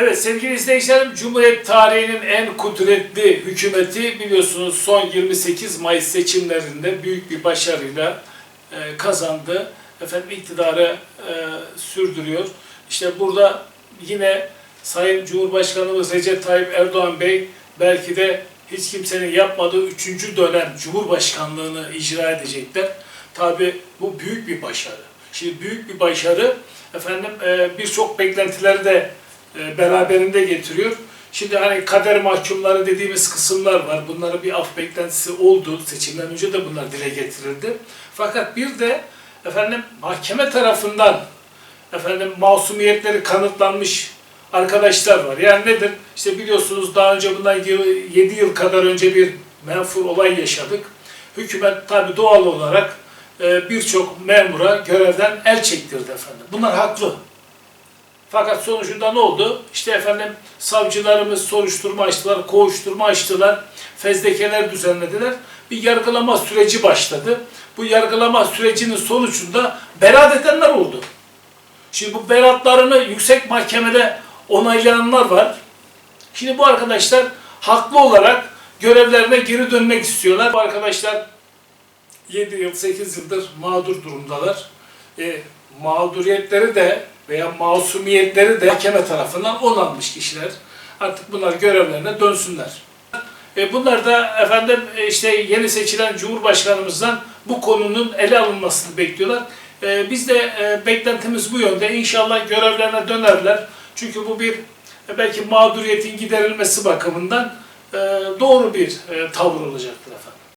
Evet sevgili izleyicilerim, Cumhuriyet tarihinin en kudretli hükümeti biliyorsunuz son 28 Mayıs seçimlerinde büyük bir başarıyla e, kazandı. Efendim iktidarı e, sürdürüyor. İşte burada yine Sayın Cumhurbaşkanımız Recep Tayyip Erdoğan Bey belki de hiç kimsenin yapmadığı üçüncü dönem Cumhurbaşkanlığını icra edecekler. Tabi bu büyük bir başarı. Şimdi büyük bir başarı efendim e, birçok beklentileri de beraberinde getiriyor. Şimdi hani kader mahkumları dediğimiz kısımlar var. Bunların bir af beklentisi oldu. Seçimden önce de bunlar dile getirildi. Fakat bir de efendim mahkeme tarafından efendim masumiyetleri kanıtlanmış arkadaşlar var. Yani nedir? İşte biliyorsunuz daha önce bundan 7 yıl kadar önce bir menfur olay yaşadık. Hükümet tabi doğal olarak e, birçok memura görevden el çektirdi efendim. Bunlar haklı. Fakat sonucunda ne oldu? İşte efendim savcılarımız soruşturma açtılar, kovuşturma açtılar, fezlekeler düzenlediler. Bir yargılama süreci başladı. Bu yargılama sürecinin sonucunda beraat edenler oldu. Şimdi bu beraatlarını yüksek mahkemede onaylayanlar var. Şimdi bu arkadaşlar haklı olarak görevlerine geri dönmek istiyorlar. Bu arkadaşlar 7 yıl, 8 yıldır mağdur durumdalar. E, mağduriyetleri de veya masumiyetleri de mahkeme tarafından onanmış kişiler. Artık bunlar görevlerine dönsünler. E, bunlar da efendim e, işte yeni seçilen Cumhurbaşkanımızdan bu konunun ele alınmasını bekliyorlar. E, biz de e, beklentimiz bu yönde. İnşallah görevlerine dönerler. Çünkü bu bir e, belki mağduriyetin giderilmesi bakımından e, doğru bir e, tavır olacaktır efendim.